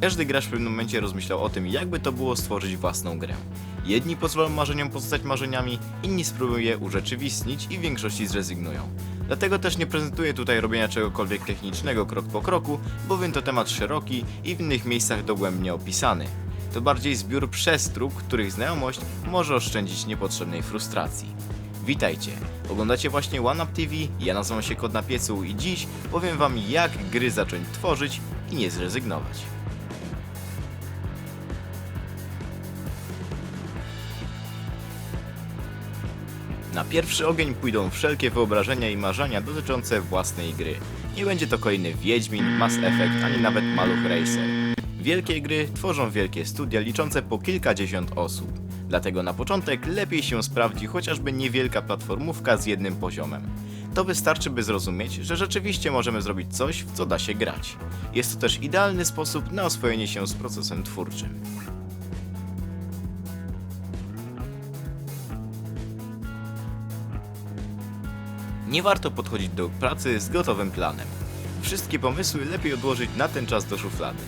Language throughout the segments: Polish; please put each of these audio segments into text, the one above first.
Każdy gracz w pewnym momencie rozmyślał o tym, jakby to było stworzyć własną grę. Jedni pozwolą marzeniom pozostać marzeniami, inni spróbują je urzeczywistnić i w większości zrezygnują. Dlatego też nie prezentuję tutaj robienia czegokolwiek technicznego krok po kroku, bowiem to temat szeroki i w innych miejscach dogłębnie opisany. To bardziej zbiór przestróg, których znajomość może oszczędzić niepotrzebnej frustracji. Witajcie, oglądacie właśnie OneUp TV, ja nazywam się Kod na Piecu i dziś powiem wam jak gry zacząć tworzyć i nie zrezygnować. Na pierwszy ogień pójdą wszelkie wyobrażenia i marzenia dotyczące własnej gry. Nie będzie to kolejny Wiedźmin, Mass Effect, ani nawet Maluch Racer. Wielkie gry tworzą wielkie studia liczące po kilkadziesiąt osób. Dlatego na początek lepiej się sprawdzi chociażby niewielka platformówka z jednym poziomem. To wystarczy, by zrozumieć, że rzeczywiście możemy zrobić coś, w co da się grać. Jest to też idealny sposób na oswojenie się z procesem twórczym. Nie warto podchodzić do pracy z gotowym planem. Wszystkie pomysły lepiej odłożyć na ten czas do szuflady.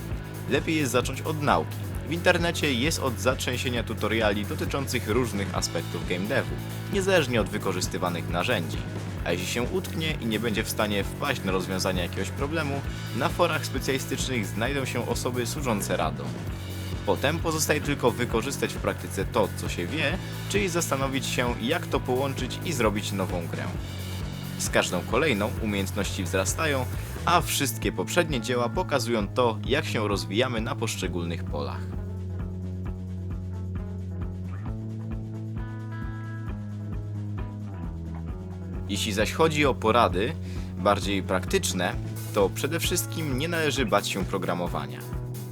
Lepiej jest zacząć od nauki. W internecie jest od zatrzęsienia tutoriali dotyczących różnych aspektów game devu, niezależnie od wykorzystywanych narzędzi. A jeśli się utknie i nie będzie w stanie wpaść na rozwiązanie jakiegoś problemu, na forach specjalistycznych znajdą się osoby służące radą. Potem pozostaje tylko wykorzystać w praktyce to, co się wie, czyli zastanowić się, jak to połączyć i zrobić nową grę. Z każdą kolejną umiejętności wzrastają, a wszystkie poprzednie dzieła pokazują to, jak się rozwijamy na poszczególnych polach. Jeśli zaś chodzi o porady, bardziej praktyczne, to przede wszystkim nie należy bać się programowania.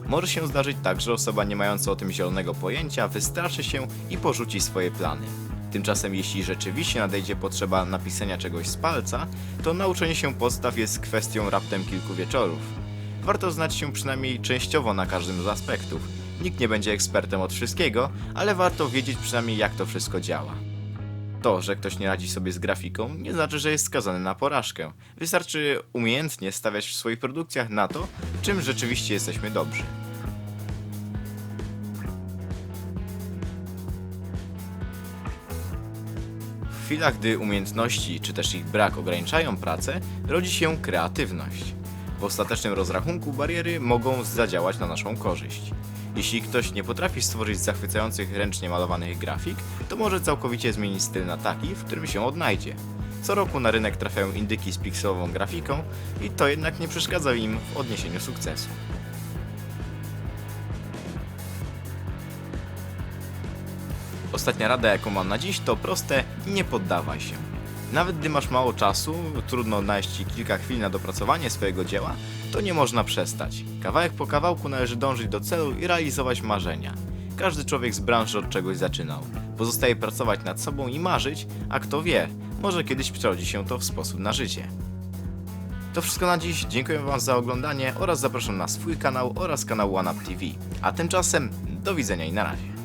Może się zdarzyć tak, że osoba nie mająca o tym zielonego pojęcia wystraszy się i porzuci swoje plany. Tymczasem jeśli rzeczywiście nadejdzie potrzeba napisania czegoś z palca, to nauczenie się podstaw jest kwestią raptem kilku wieczorów. Warto znać się przynajmniej częściowo na każdym z aspektów. Nikt nie będzie ekspertem od wszystkiego, ale warto wiedzieć przynajmniej jak to wszystko działa. To, że ktoś nie radzi sobie z grafiką, nie znaczy, że jest skazany na porażkę. Wystarczy umiejętnie stawiać w swoich produkcjach na to, czym rzeczywiście jesteśmy dobrzy. Chwilach, gdy umiejętności czy też ich brak ograniczają pracę, rodzi się kreatywność. W ostatecznym rozrachunku bariery mogą zadziałać na naszą korzyść. Jeśli ktoś nie potrafi stworzyć zachwycających ręcznie malowanych grafik, to może całkowicie zmienić styl na taki, w którym się odnajdzie. Co roku na rynek trafiają indyki z pikselową grafiką i to jednak nie przeszkadza im w odniesieniu sukcesu. Ostatnia rada, jaką mam na dziś, to proste: nie poddawaj się. Nawet gdy masz mało czasu, trudno znaleźć ci kilka chwil na dopracowanie swojego dzieła, to nie można przestać. Kawałek po kawałku należy dążyć do celu i realizować marzenia. Każdy człowiek z branży od czegoś zaczynał. Pozostaje pracować nad sobą i marzyć, a kto wie, może kiedyś przerodzi się to w sposób na życie. To wszystko na dziś, dziękuję Wam za oglądanie oraz zapraszam na swój kanał oraz kanał OneUp TV. A tymczasem do widzenia i na razie.